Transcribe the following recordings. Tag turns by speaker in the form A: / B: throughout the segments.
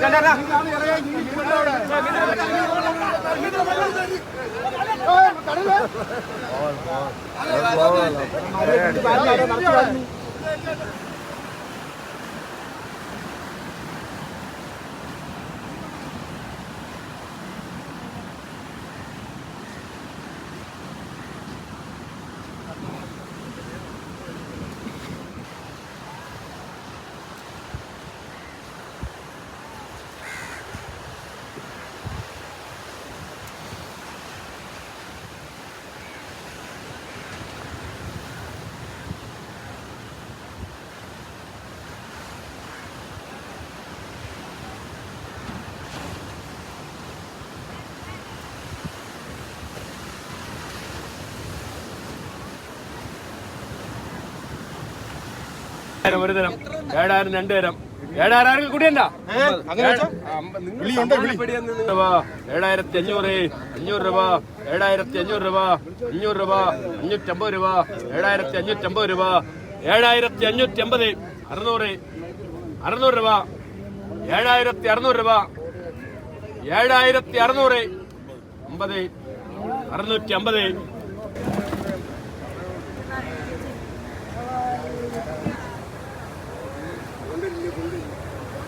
A: ഏഴായിരം ഒരു തരം. ഏഴായിരം രണ്ട് തരം. ഏഴായിരം ആരെങ്കിലും കൂടിയണ്ട? രൂപ ഏഴായിരത്തി അഞ്ഞൂറ് അഞ്ഞൂറ് രൂപ. ഏഴായിരത്തി അഞ്ഞൂറ് രൂപ അഞ്ഞൂറ് രൂപ അഞ്ഞൂറ്റമ്പത് രൂപ. ഏഴായിരത്തി അഞ്ഞൂറ്റമ്പത് രൂപ. ഏഴായിരത്തി അഞ്ഞൂറ്റമ്പത് അറുന്നൂറ് അറുന്നൂറ് രൂപ. ഏഴായിരത്തി അറുന്നൂറ് രൂപ. ഏഴായിരത്തി അറുന്നൂറ് അമ്പത് അറുന്നൂറ്റി അമ്പത്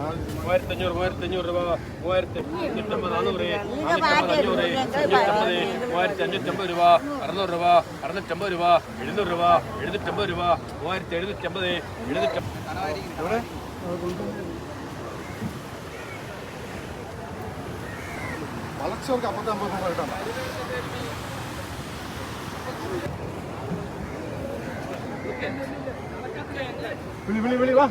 A: മൂവായിരത്തി അഞ്ഞൂറ് രൂപ മൂവായിരത്തി അഞ്ഞൂറ്റമ്പത് നാനൂറ് നാനൂറ്റമ്പത് അഞ്ഞൂറ് അഞ്ഞൂറ്റമ്പത് മൂവായിരത്തി അഞ്ഞൂറ്റമ്പത് രൂപ അറുന്നൂറ് രൂപ അറുന്നൂറ്റമ്പത് രൂപ എഴുന്നൂറ് രൂപ എഴുന്നൂറ്റമ്പത് രൂപ മൂവായിരത്തി എഴുന്നൂറ്റമ്പത് എഴുന്നൂറ്റമ്പത്.
B: വളച്ചവർക്ക് അമ്പത്തി അമ്പത് രൂപ കിട്ടണം വിളി വിളി വിളി വാ.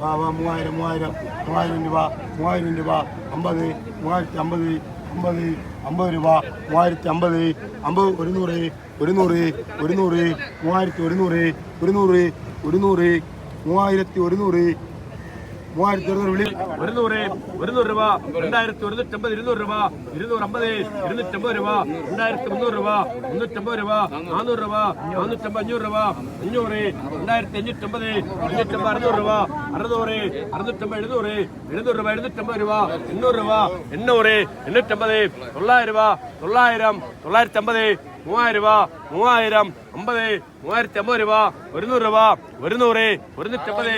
B: വാ, വാ, മൂവായിരം മൂവായിരം മൂവായിരം രൂപ മൂവായിരം രൂപ അമ്പത് മൂവായിരത്തി അമ്പത് അമ്പത് അമ്പത് രൂപ മൂവായിരത്തി അമ്പത് അമ്പത് ഒരുന്നൂറ് ഒരുന്നൂറ് ഒരുന്നൂറ് മൂവായിരത്തി ഒരുന്നൂറ് ഒരുന്നൂറ് ഒരുന്നൂറ് മൂവായിരത്തി ഒരുന്നൂറ് വിളി
A: ഒരുന്നൂറ് ഒരുന്നൂറ് രൂപ രണ്ടായിരത്തി ഒരുന്നൂറ്റമ്പത് ഇരുന്നൂറ് രൂപ ഇരുന്നൂറ് അമ്പത് ഇരുന്നൂറ്റമ്പത് രൂപ രണ്ടായിരത്തി മുന്നൂറ് രൂപ മുന്നൂറ്റമ്പത് രൂപ നാനൂറ് രൂപ നാനൂറ്റമ്പത് അഞ്ഞൂറ് രൂപ അഞ്ഞൂറ് രണ്ടായിരത്തി അഞ്ഞൂറ്റമ്പത് അഞ്ഞൂറ്റമ്പത് അറുന്നൂറ് രൂപ അറുന്നൂറ് അറുന്നൂറ്റമ്പത് എഴുന്നൂറ് എഴുന്നൂറ് രൂപ എഴുന്നൂറ്റമ്പത് രൂപ എണ്ണൂറ് രൂപ എണ്ണൂറ് എണ്ണൂറ്റമ്പത് തൊള്ളായിരം രൂപ തൊള്ളായിരം തൊള്ളായിരത്തി അമ്പത് മൂവായിരം രൂപ മൂവായിരം അമ്പത് മൂവായിരത്തി അമ്പത് രൂപ ഒരുന്നൂറ് രൂപ ഒരുന്നൂറ് ഒരുന്നൂറ്റമ്പത്